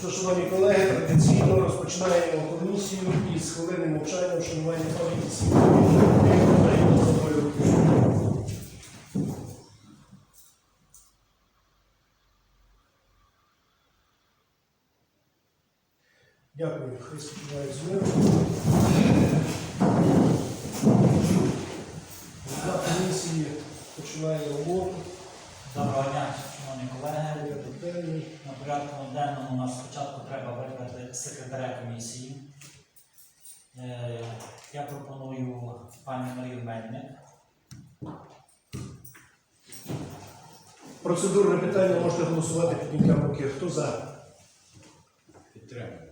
Що, шановні колеги, традиційно розпочинаємо комісію із хвилини мовчання вшанування пам'яті світової. Дякую, Хай спочиває з миром. Голова комісії починає роботу. Доброго дня, шановні колеги. На порядку денному у нас спочатку треба вибрати секретаря комісії. Е, Я пропоную пані Марію Мельник. Процедурне питання можете голосувати підняттям руки. Хто за? Підтримуємо.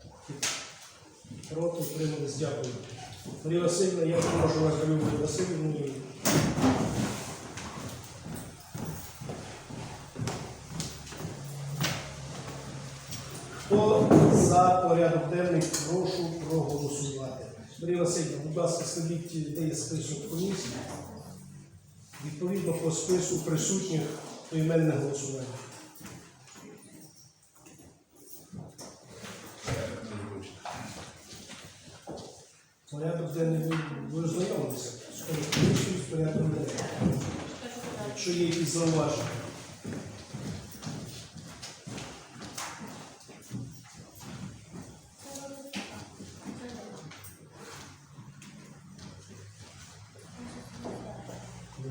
Проти утримались, дякую. Марія Васильівна, я прошу вас до Любові Васильівни. Хто за порядок денний, прошу проголосувати. Марія Васильівна, будь ласка, скажіть, де є список комісії. Відповідно по списку присутніх поіменне голосування. Порядок денний ви, ознайомилися з порядком денним. Якщо є якісь зауваження.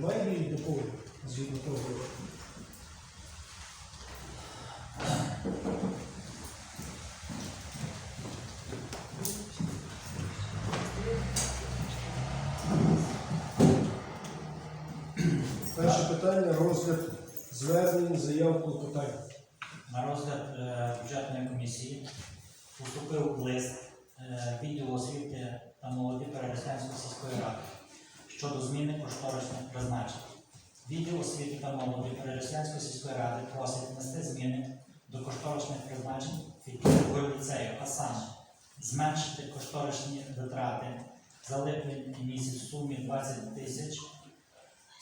Немає її доповнень згідно того. Перше питання розгляд звернень, заяв клопотань. На розгляд е, бюджетної комісії поступив лист е, відділу освіти та молоді Перереснянської сільської ради щодо зміни кошторисних призначень. Відділ освіти та молоді Перереснянської сільської ради просить внести зміни до кошторисних призначень Фітівського ліцею, а саме зменшити кошторисні витрати за липень місяць в сумі 20 тисяч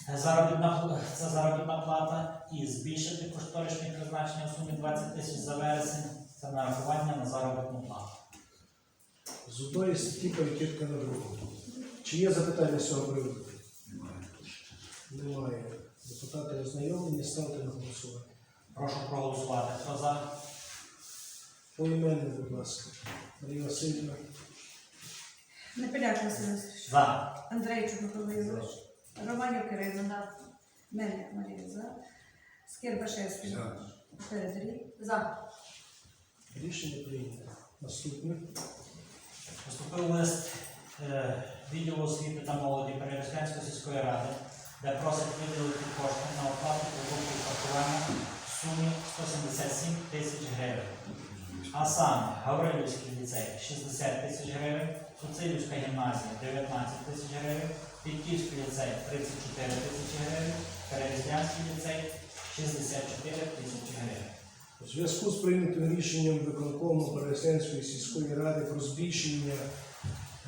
Заробітна, це заробітна плата і збільшити кошторисні призначення у сумі 20 тисяч за вересень це нарахування на заробітну плату. З одної статті перекидка на другу. Чи є запитання з цього приводу? Немає. Депутати ознайомлені, ставте на голосування. Прошу проголосувати. Хто за? Поіменне, будь ласка. Марія Васильівна. Василь Васильович. За. Андрейчук Микола Ігорович. Романів Кирилина. Мельник Марія за. Скирбашевський. Федорій. За. Рішення прийнято. Наступне. Поступив лист е, відділу освіти та молоді Перереснянської сільської ради, де просять виділити кошти на оплату продуктів харчування в сумі 177 тисяч гривень. А саме Гаврилівський ліцей 60 тисяч гривень, Суцилівська гімназія 19 тисяч гривень, Підківський ліцей 34 тисячі гривень, Перереснянський ліцей 64 тисячі гривень. У зв'язку з прийнятим рішенням виконкому Переяслянської сільської ради про збільшення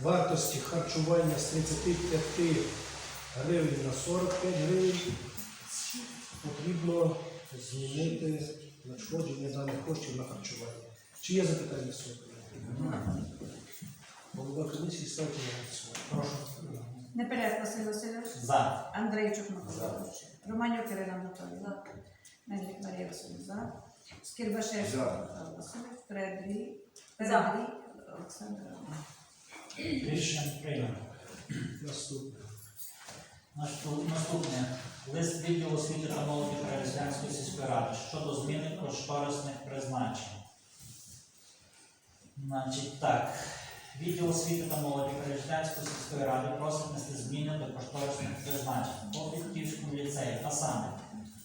вартості харчування з 35 гривень на 45 гривень, потрібно змінити надходження даних коштів на харчування. Чи є запитання з цього? Голова комісії ставте на голосування. Прошу. Непеляк Василь Васильович. За. Андрейчук Микола Ігорович. Романів Кирилина Анатолій. За. Мельник Марія Васильович. За. Скирбашевський За. Михайло Васильович. Федорій. Федорій. Олександр. Рішення прийнято. Наступне. Наступне. Лист відділу освіти та молоді Перереснянської сільської ради щодо зміни кошторисних призначень. Значить так. Відділ освіти та молоді Перереснянської сільської ради просить внести зміни до кошторисних призначень по Підківському ліцею, а саме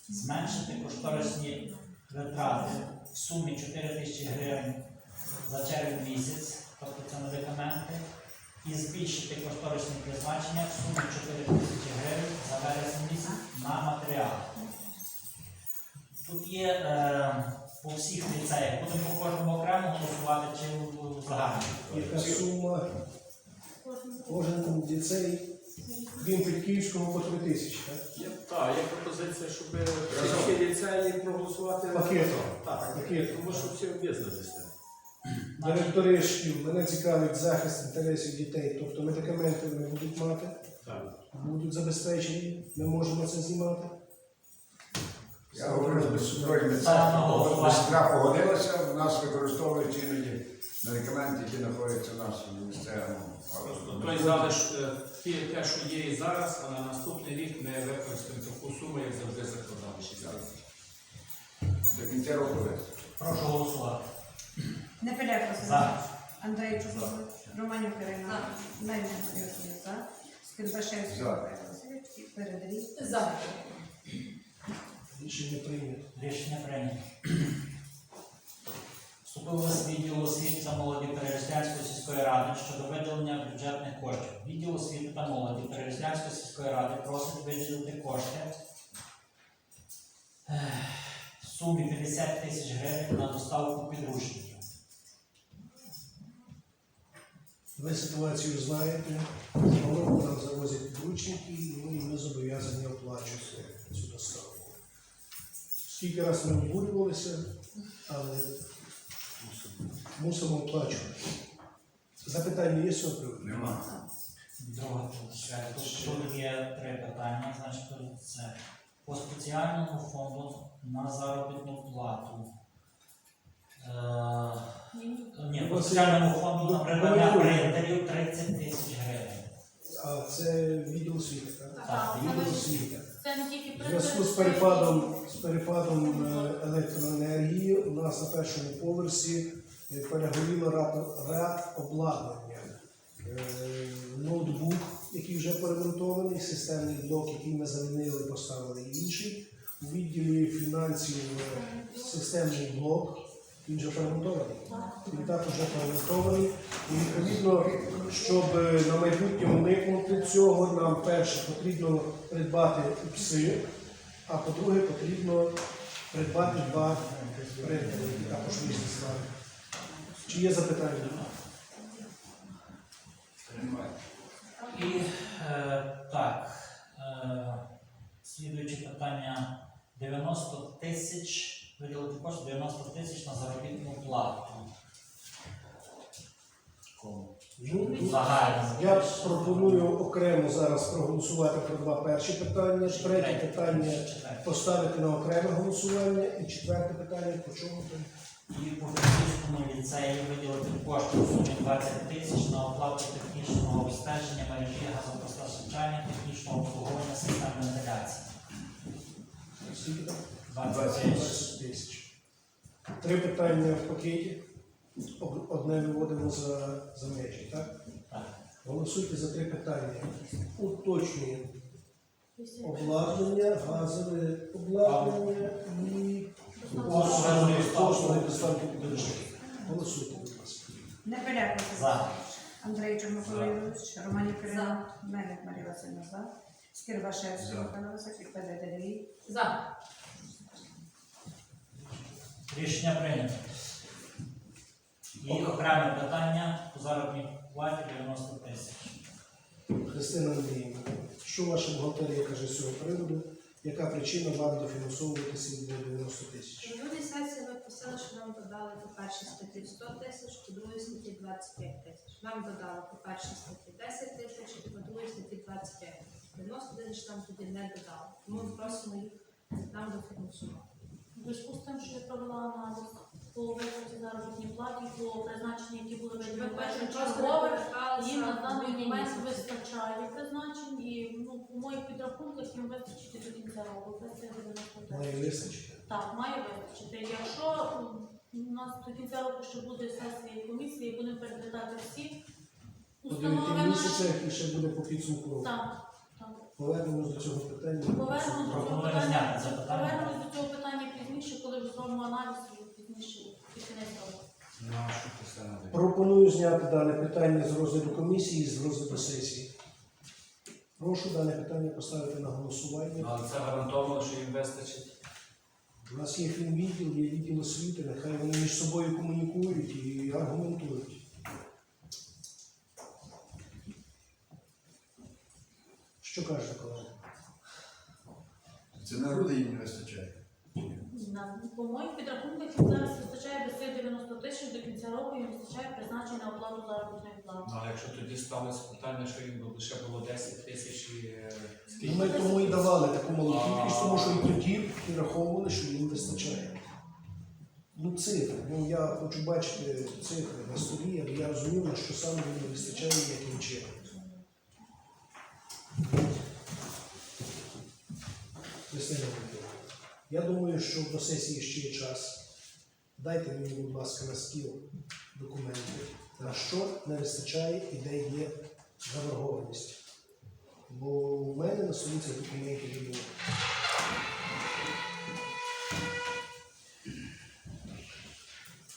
зменшити кошторисні витрати в сумі 4 тисячі гривень за червень місяць, тобто це медикаменти, і збільшити кошторисні призначення в сумі 4 тисячі гривень за вересень місяць на матеріали. Тут є е, по всіх ліцеях, будемо по кожному окремо голосувати чи загальному. Яка сума кожен ліцей, крім Петківського, по 3 тисячі, так? Є, так, є пропозиція, щоб всі ліцеї проголосувати Пакетом. Так, Пакетом. тому що всі з тим. Директори шкіл, мене цікавить захист інтересів дітей, тобто медикаменти вони будуть мати, Так. будуть забезпечені, ми можемо це знімати. Я говорю з Ставимо на голосування. Сестра погодилася, в нас використовують іноді медикаменти, які знаходяться в нашому місцевому. Просто той залиш, е, ті, те, що є і зараз, а на наступний рік ми використаємо таку суму, як завжди закладали 60. До кінця року. Прошу голосувати. Василь За. Іванович. Андрейчук за. Романюк Ірина. Мельник за. І Передрій. За. Рішення прийнято. Рішення прийнято. Вступив лист відділу освіти та молоді Переяслянської сільської ради щодо виділення бюджетних коштів. Відділ освіти та молоді Переяслянської сільської ради просить виділити кошти в сумі 50 тисяч гривень на доставку підручників. Ви ситуацію знаєте, голову нам завозять підручники, ну і ми зобов'язані оплачувати цю доставку. Скільки раз ми обурювалися, але мусимо оплачувати. Запитання є цього? Нема. Друге тут, є три питання. Значить, це по спеціальному фонду на заробітну плату. Е, Ні, по спеціальному фонду на придбання принтерів 30 тисяч гривень. А це відділ освіти, так? Так, Відділ освіти. Тільки В зв'язку з перепадом, з перепадом е, електроенергії у нас на першому поверсі е, перегоріло ряд, ряд обладнання. Е, Ноутбук, який вже перемонтований, системний блок, який ми замінили, поставили інший. У відділі фінансів е, системний блок, він вже перемонтований. Він також вже перемонтований. І відповідно, щоб е, на майбутнє уникнути цього, нам перше потрібно придбати пси, а по-друге, потрібно придбати два принтери, також місяць ставити. Чи є запитання? І е, так, е, слідуюче питання 90 тисяч, виділити кошти 90 тисяч на заробітну плату. Ну, Загально. Я пропоную окремо зараз проголосувати про два перші питання. Третє питання поставити на окреме голосування. І четверте питання по чому? там? І по Франківському ліцеї виділити кошти у сумі 20 тисяч на оплату технічного обстеження мережі газопостачання, технічного обслуговування систем вентиляції. Скільки там? 20 тисяч. Три питання в пакеті. Одне виводимо за, за межі, так? Голосуйте за три питання. Уточнюємо обладнання, газове обладнання і послуги доставки підручників. Голосуйте, будь ласка. Василь За. Микола Ігорович. Романюк Ірина. Мельник Марія Васильівна за. Скрибашевський За. Михайло Васильович. Передрій. За. Рішення прийнято. І окреме питання по заробітній платі 90 тисяч. Христина Андріївна, що ваша бухгалтерія каже з цього приводу? Яка причина вам дофінансовуватися від 90 тисяч? Минулій сесії ви просили, що нам додали по першій статті 100 тисяч, по другій статті 25 тисяч. Нам додали по першій статті 10 тисяч і по другій статті 25 тисяч. 90 тисяч нам тоді не додали. Тому ми просимо їх нам дофінансувати. Зв'язку з тим, що я провела аналіз по виплаті заробітній платі, по призначенню, які були виділені переверталися їм на даний момент вистачає призначень і ну, по моїх підрахунках їм вистачить до кінця року. Це 90 Має вистачити. Так, має вистачити. Якщо у нас до кінця року ще буде сесія комісії, будемо переглядати всі По установи 9 наші. місяцях і ще буде по підсумку. Так, так. Повернемось до цього питання. Повернемось до цього Пропоную зняти це питання. питання. Повернемось до цього питання пізніше, коли вже зробимо аналіз і пізніше під кінець року. Нашу посаду. Пропоную зняти дане питання з розгляду комісії з розгляду сесії. Прошу дане питання поставити на голосування. Але це гарантовано, що їм вистачить. У нас є фінвідділ, є відділ освіти, нехай вони між собою комунікують і аргументують. Що каже колега? Це народу їм не вистачає. По моїх підрахунках їм зараз вистачає до цих 90 тисяч до кінця року, і вистачає призначення на оплату заробітної плати. Ну, але якщо тоді сталося питання, що їм лише було 10 тисяч і е, скільки? ми тому і давали таку малу кількість, тому що і тоді підраховували, що їм вистачає. Ну, цифри. Ну, я хочу бачити цифри на столі, аби я розумів, на що саме їм не вистачає і яким чином. Христина Володимирівна, Я думаю, що до сесії ще є час. Дайте мені, будь ласка, на стіл документи, на що не вистачає і де є заборгованість. Бо у мене на столі цих документів не було.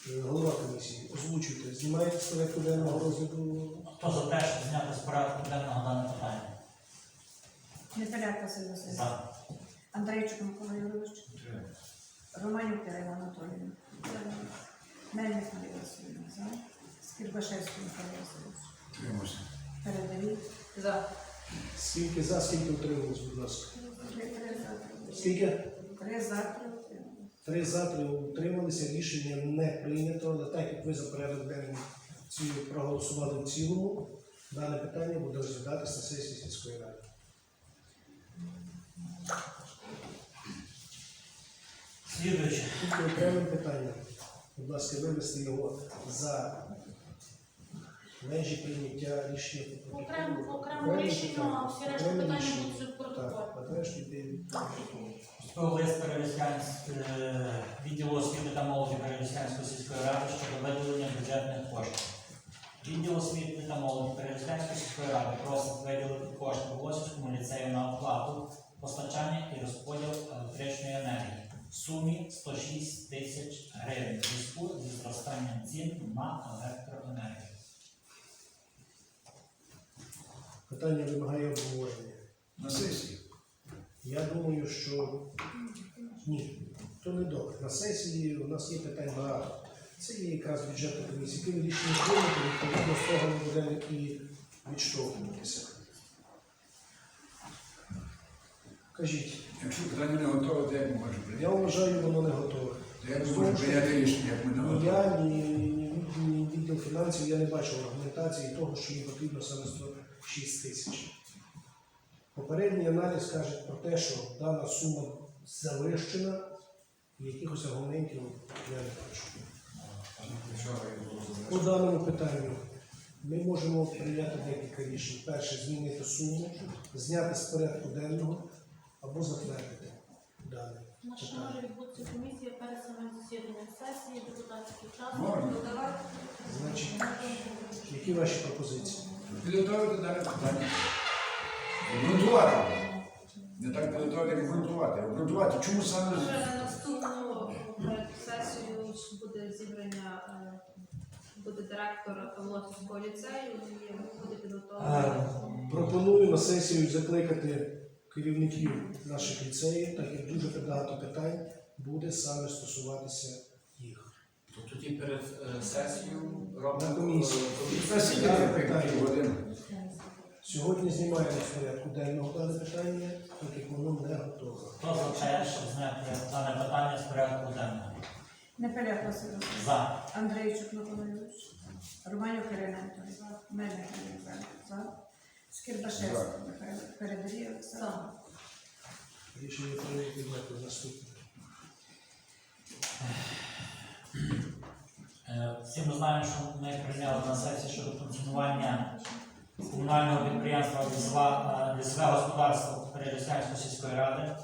Е, Голова комісії, озвучуйте, знімаєте з порядку денного розгляду Хто за те, щоб зняти з порядку денного дане питання? Непеляк Василь Васильович. За. Андрейчук Микола Юрійович. Романюк Ірина Анатоліївна. Мельник Марія Васильівна. За. Скірбашевський Михайло Васильович. Тримося. Передавій. За. Скільки за, скільки утрималось, будь ласка. Три три за. Скільки? Три за, три утримали. Три за, три утрималися, рішення не прийнято, але так як ви за порядок денний ці проголосували в цілому, дане питання буде розглядатися на сесії сільської ради. Слідуюче. Тільки окремим питанням, будь ласка, вивести його за межі прийняття рішення. по протоколу. Окремо по окремому Окремі рішенню, а всі решта питання рішення. будуть в протоколі. Так, а решті протокол. Лист Переліськанськ- е, відділу освіти та молоді Переліськанської сільської ради щодо виділення бюджетних коштів. Відділ освіти та молоді Переліськанської сільської ради просить виділити кошти в Голосівському ліцею на оплату, постачання і розподіл електричної енергії в сумі 106 тисяч гривень в зв'язку зі зростанням цін на електроенергію. Питання вимагає обговорення. На сесії. Я думаю, що ні, то не добре. На сесії у нас є питань багато. Це є якраз бюджетна комісія. Рішення прийняти, відповідно з того ми будемо і відштовхуватися. Кажіть, Якщо питання не готове, то як ми можемо я вважаю, воно не готове. То Як ми можемо прийняти рішення, як ми не Ні готові? я, ні, ні, ні відділ фінансів, я не бачив аргументації того, що їм потрібно саме 106 тисяч. Попередній аналіз каже про те, що дана сума завищена, і якихось аргументів я не бачу. По даному питанню ми можемо прийняти декілька рішень. Перше змінити суму, зняти з порядку денного або затвердити дане На що питання. може відбутися комісія перед самим засіданням сесії, депутатський час? Можна. Значить, які ваші пропозиції? Підготовити дане питання. Обґрунтувати. Не так підготовити, як обґрунтувати. Обґрунтувати. Чому саме Вже на наступну перед сесію буде зібрання, е, буде директор Володського ліцею і буде підготовлено. Пропоную на сесію закликати керівників наших ліцеїв, так як дуже багато питань буде саме стосуватися їх. То тоді перед е, сесією робимо комісію. Сесії Питання. півгодини. Сьогодні знімаємо з порядку денного дане питання, так як воно не готове. Хто за те, щоб зняти дане питання з порядку денного? Непеляк Василь. За. Андрейчук Микола Юрійович. Романюк Ірина Анатоліївна. Мельник Васильівна. За. Скірбашевський Михайло. Передавій Оксана. Рішення прийнято дякую. наступне. Е, Всі ми знаємо, що ми прийняли на сесії щодо функціонування комунального підприємства «Лісова- е, лісове господарство Переліснянської сільської ради.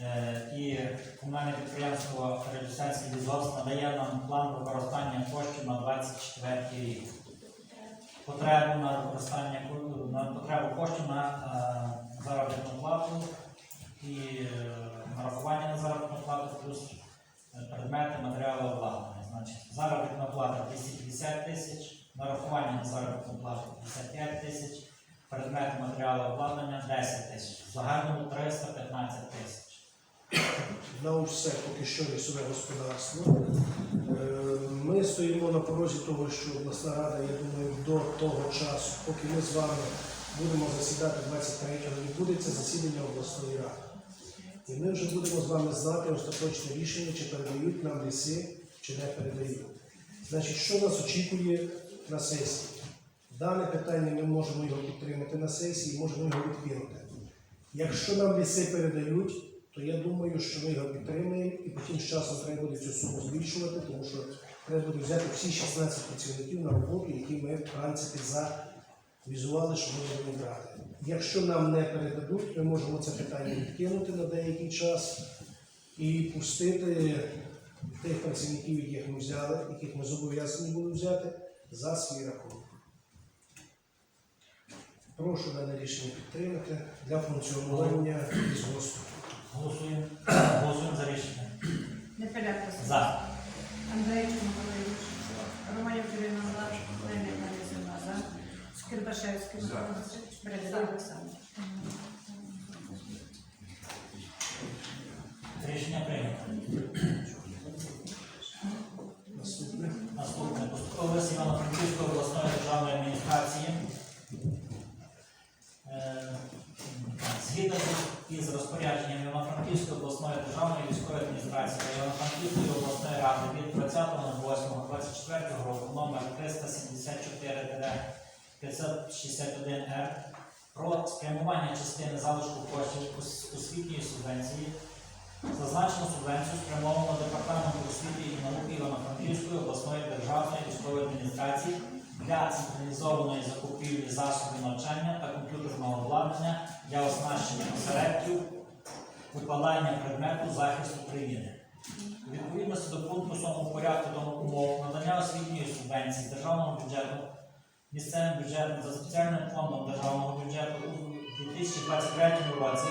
Е, І комунальне підприємство Переліснянський лісгосп надає нам план використання коштів на 24 рік. Потребу на використання на потребу коштів на е, заробітну плату і е, нарахування на заробітну плату плюс предмети, матеріали обладнання. Значить, заробітна плата 250 тисяч, нарахування на заробітну плату 55 тисяч, предмети, матеріали обладнання 10 тисяч. В загальному 315 тисяч. На все поки що лісове господарство. Е, Ми стоїмо на порозі того, що обласна рада, я думаю, до того часу, поки ми з вами будемо засідати 23-го, відбудеться засідання обласної ради. І ми вже будемо з вами знати остаточне рішення, чи передають нам ліси, чи не передають. Значить, що нас очікує на сесії? Дане питання ми можемо його підтримати на сесії, можемо його відкинути. Якщо нам ліси передають, то я думаю, що ми його підтримаємо і потім з часом треба буде цю суму збільшувати, тому що треба буде взяти всі 16 працівників на роботу, які ми в принципі завізували, що ми будемо брати. Якщо нам не передадуть, ми можемо це питання відкинути на деякий час і пустити тих працівників, яких ми взяли, яких ми зобов'язані були взяти, за свій рахунок. Прошу дане рішення підтримати для функціонування лісгоспу. Голосуємо. Голосуємо за рішення. Не Василь. За. Андрейчук Миколаївич. Романюк Кирина за. Мельник Марізина за. Скирбашевський. За. Микола Олександр. Рішення прийнято. Наступне. Наступне. Поступовий лист Івано-Франківської обласної державної адміністрації. Е, Згідно з- із розпорядженням Івано-Франківської обласної державної військової адміністрації та Івано-Франківської обласної ради від 20.08.24 року номер 374-561-Р про спрямування частини залишку коштів освітньої субвенції Зазначену субвенцію спрямовано Департаменту освіти і науки Івано-Франківської обласної державної військової адміністрації для централізованої закупівлі засобів навчання та комп'ютерного обладнання для оснащення осередків укладання предмету захисту країни. У відповідності до пункту 7 порядку та умов надання освітньої субвенції державного бюджету місцевим бюджетом за спеціальним фондом державного бюджету у 2023 році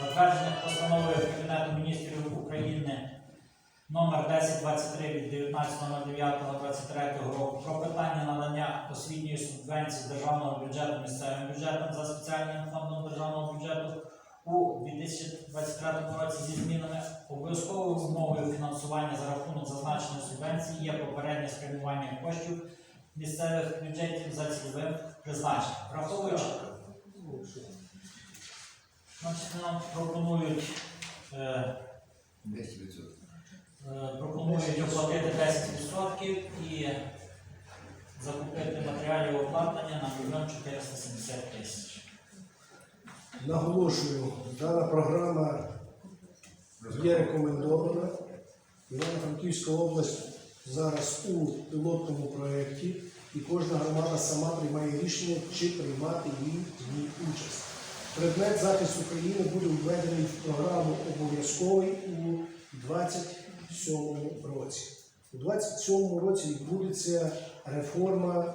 затвердження постановою Кабінету міністрів України номер 1023 від 19.09.23 року про питання надання освітньої субвенції державного бюджету місцевим бюджетом за спеціальним фондом державного бюджету у 2023 році зі змінами. Обов'язковою умовою фінансування за рахунок зазначеної субвенції є попереднє спрямування коштів місцевих бюджетів за цільовим призначенням. Враховуючи Значить, нам пропонують, е, 10%. е, пропонують оплатити 10% і закупити матеріалів обладнання на 1 470 тисяч. Наголошую, дана програма є рекомендована. Івано-Франківська область зараз у пілотному проєкті, і кожна громада сама приймає рішення, чи приймати їй в ній участь. Предмет захист України буде введений в програму обов'язковий у 2027 році. У 2027 році відбудеться реформа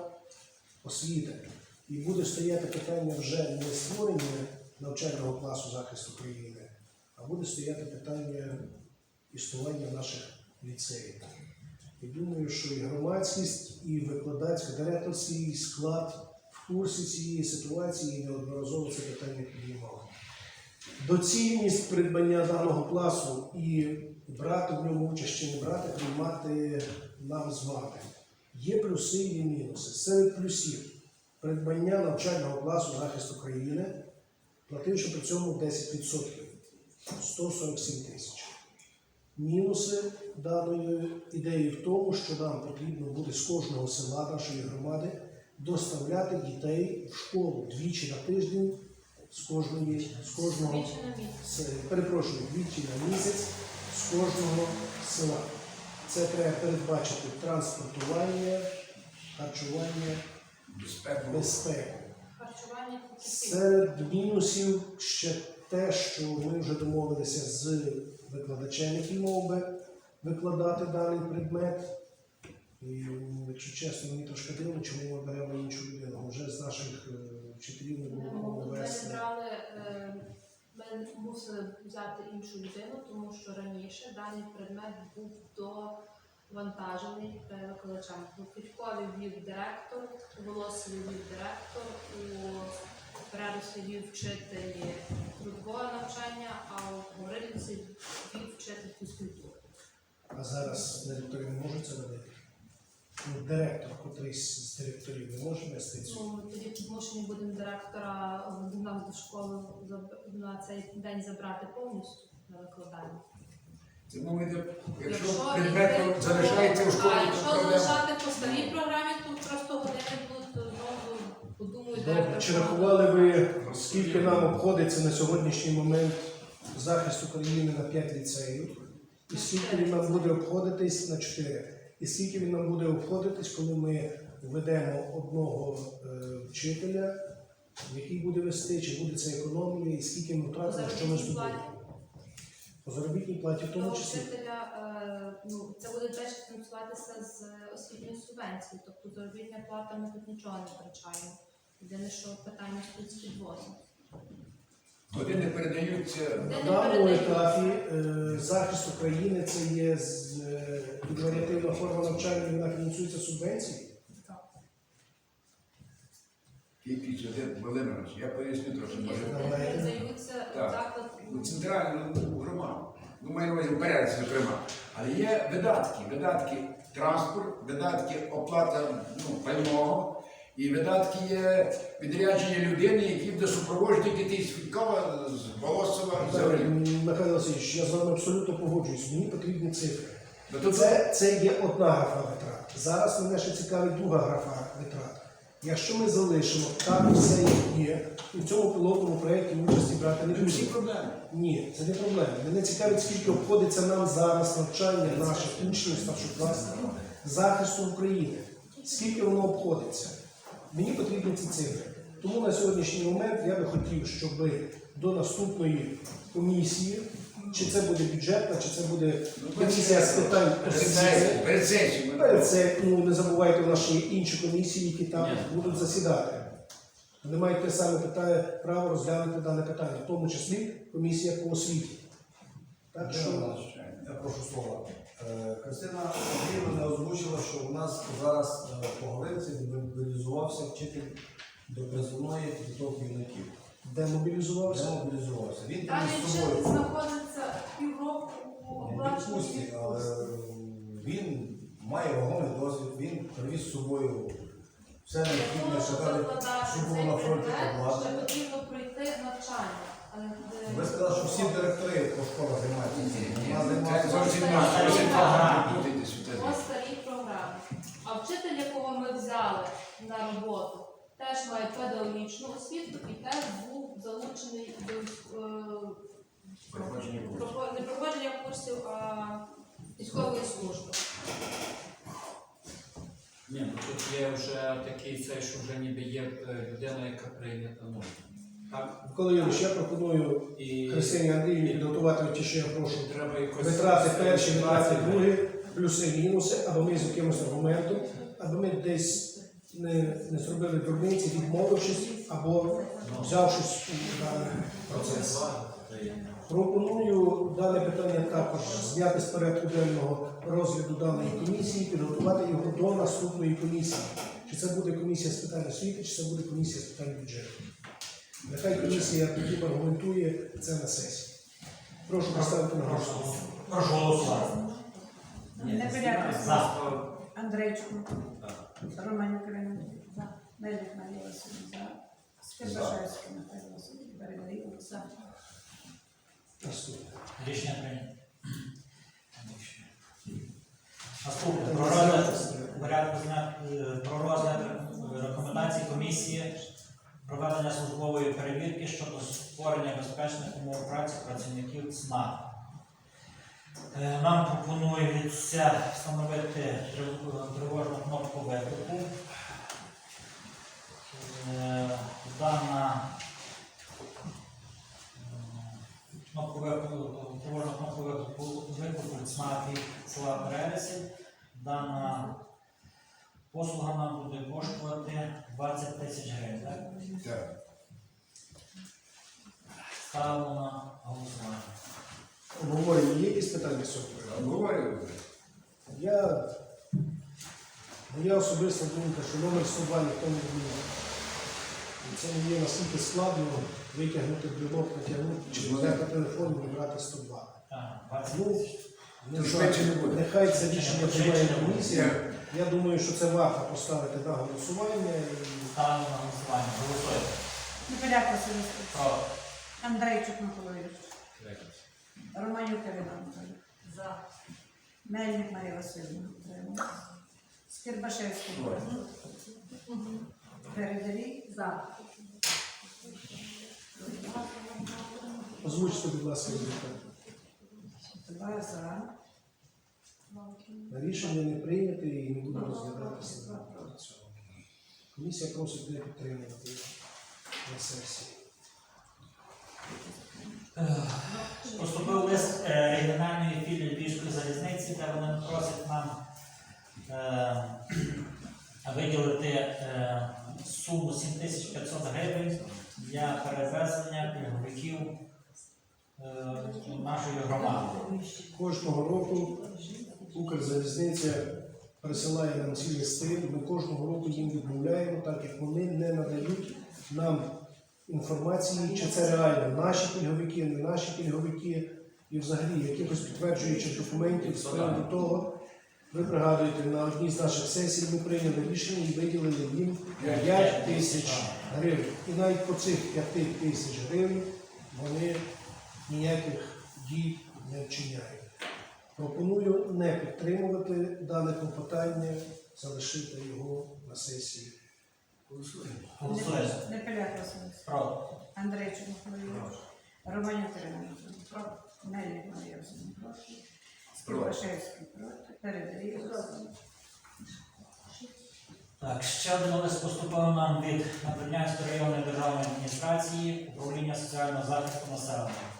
освіти. І буде стояти питання вже не створення навчального класу захисту України, а буде стояти питання існування наших ліцеїв. І думаю, що і громадськість, і викладацька, директорський склад в курсі цієї ситуації і неодноразово це питання піднімав. Доцільність придбання даного класу і брати в ньому участь чи не брати, приймати нам з вами. Є плюси і мінуси. Серед плюсів придбання навчального класу захисту країни, плативши при цьому 10%, 147 тисяч. Мінуси даної ідеї в тому, що нам потрібно буде з кожного села нашої громади доставляти дітей в школу двічі на тиждень з кожної з кожного перепрошую, двічі на місяць з кожного села. Це треба передбачити транспортування, харчування, Безпеку. безпеку. Харчування Серед мінусів ще те, що ми вже домовилися з викладачем, який мав би викладати даний предмет. І, якщо чесно, мені трошки дивно, чому ми беремо іншу людину. Вже з наших е, вчителів не було Ми вести. не брали, е, ми мусили взяти іншу людину, тому що раніше даний предмет був довантажений е, викладачам. У Федькові вів директор, у Волосові вів директор, у Передослі вів вчителі трудового навчання, а у Гаврилівці вів вчитель фізкультури. А зараз директори не можуть це робити. Ну, директор, котрийсь з директорів, не може вести цю. Ну, тоді змушені будемо директора до нас до школи на цей день забрати повністю на викладання. Це мова йде, якщо Якщо предмет залишається в школі, А якщо залишати старій програмі тут просто години будуть подумають, Добре, чи рахували ви, скільки нам обходиться на сьогоднішній момент захист України на 5 ліцеїв? І скільки він нам буде обходитись на 4? І скільки він нам буде обходитись, коли ми введемо одного е, вчителя, який буде вести, чи буде це економія, і скільки ми втратимо, що ми заробітній По заробітній платі в тому Того числі. вчителя, е, ну, це буде теж фінансуватися з освітньої субвенції, тобто заробітня плата ми тут нічого не втрачаємо. Єдине, що питання стоїть з підвозом. Години передаються. На даному етапі е, захист України це є з е, варіативна форма навчання, і вона фінансується субвенцією. Кількість один Володимирович, я поясню трохи. Може, Давайте. Передаються Так. заклад у центральну ну, громаду. Ну, маю на увазі порядці, зокрема. Але є видатки, видатки транспорт, видатки оплата ну, пального, і видатки є відрядження людини, які буде супроводжувати дітей з Фінькова, з Голосова, з Заврі. Михайло Васильович, я з вами абсолютно погоджуюсь. Мені потрібні цифри. Ну, тут Це, це є одна графа витрат. Зараз мене ще цікавить друга графа витрат. Якщо ми залишимо так все як є, і в цьому пілотному проєкті ми участі брати не не всі будемо. проблеми. Ні, це не проблема. Мене цікавить, скільки обходиться нам зараз навчання наших учнів, старшокласників, захисту України. Скільки воно обходиться? Мені потрібні ці цифри. Тому на сьогоднішній момент я би хотів, щоб до наступної комісії, чи це буде бюджетна, чи це буде комісія з питань освіти. перед це, ну не забувайте, у нас ще є інші комісії, які там Ні. будуть засідати. Вони мають те саме питання, право розглянути дане питання, в тому числі комісія по освіті. Так що Я прошу слова. Е, Христина Андріївна не озвучила, що у нас зараз е, по Гориці мобілізувався вчитель до призовної підготовки юнаків. де мобілізувався? Де мобілізувався. Він Далі привіз з вчитель собою знаходиться півроку у відпустці, але він має вагомий досвід, він привіз з собою все необхідне, що щоб було цей на фронті предмет, ще обладнання. потрібно пройти навчання. Ви сказали, що всі директори по школах займаються цим. Ні, Вона Це займається. зовсім Це інакше. зовсім по старій програмі. А вчитель, якого ми взяли на роботу, теж має педагогічну освіту і теж був залучений до е, Проходження курсу. пропо- не проходження курсів, а військової служби. Ні, ну тут є вже такий цей, що вже ніби є е, людина, яка прийнята. Ну, так? Микола Юрійович, я пропоную І Христині Андріївні підготувати ті, що я прошу. треба якось Витрати перші, витрати другі, плюси і мінуси, або ми з якимось аргументом, аби ми десь не, не зробили дурниці, відмовившись або взявшись у даний процес. Пропоную дане питання також зняти з порядку денного розгляду даної комісії, підготувати його до наступної комісії. Чи це буде комісія з питань освіти, чи це буде комісія з питань бюджету. Нехай комісія тоді аргументує це на сесії. Прошу поставити на голосування. Прошу голосувати. Непорядок. За. Андрейчук. Романюк Ірина. Мельник Марія Васильівна. За. Скирбашевський Михайло Васильович. Передаємо. За. Наступне. Рішення прийнято. Наступне. Про розгляд порядку е, про розгляд рекомендацій комісії проведення службової перевірки щодо створення безпечних умов праці працівників ЦНАП. Е, Нам пропонується встановити тривожну кнопку виклику. Е, Дана е, кнопку виклику, тривожну кнопку виклику виклику в ЦНАПі села Перелісів. Дана послуга нам буде коштувати 20 тисяч гривень. Так? Так. Ставимо на голосування. Обговорення є якісь питання приводу? Говорю. Я, моя особиста думка, що номер 102 ніхто не буде. І Це не є настільки складно витягнути брелок, натягнути чи взяти телефон і набрати 102. Так, 20 Ну, тисяч. не Ну, знаю, швидше не буде. нехай це рішення приймає комісія. Я думаю, що це варто поставити на голосування. І Ставимо на голосування. Голосуємо. Непорядок Васильович. Проти. Андрейчук Микола Юрійович. Романюк Ірина Анатолійовна. За. Мельник Марія Васильівна. Утрималась. Скирбашевський. Проти. Передарій. За. Озвучте, будь ласка. Два за. Рішення не прийнято і не буде розглядатися на цьому. Комісія просить не підтримувати на сесії. Поступив лист е, регіональної філії Львівської залізниці, де вони просять нам е, виділити е, суму 7500 гривень для перевезення пільговиків е, нашої громади. Кожного року Укрзалізниця присилає нам ці листи. Ми кожного року їм відмовляємо, так як вони не надають нам інформації, чи це реально наші пільговики, не наші пільговики, і взагалі якихось підтверджуючих документів з приводу того. Ви пригадуєте, на одній з наших сесій ми прийняли рішення і виділили їм 5 тисяч гривень. І навіть по цих 5 тисяч гривень вони ніяких дій не вчиняють. Пропоную не підтримувати дане клопотання, залишити його на сесії. Голосуємо. Непеляк Василь. Проти. Андрейчук Михайло Юрійович. Романюк Ірина Михайлівна. Мельник Марія Васильівна. Проти. Скирбашевський. Проти. Передарій. Так, ще один лист поступив нам від Надвірнянської районної державної адміністрації управління соціального захисту населення.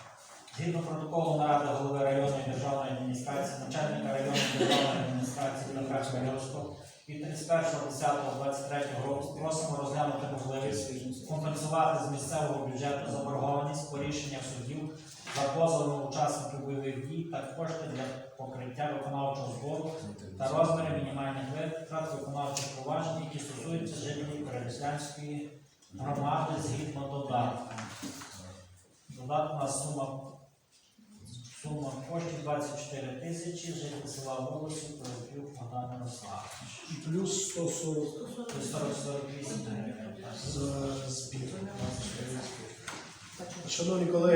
Згідно протоколу наради голови районної державної адміністрації, начальника районної державної адміністрації Дмитра Хмельовського від 31.10.23 року просимо розглянути можливість компенсувати з місцевого бюджету заборгованість по рішеннях суддів за позовами учасників бойових дій та кошти для покриття виконавчого збору та розміри мінімальних витрат виконавчих проваджень, які стосуються жителів Переліслянської громади згідно додатку. Додатна сума, сума коштів 24 тисячі, житель села Волосів, Перепів Богдан Ярославович. І плюс 140 Це 40-48 гривень. за збір. Шановні колеги,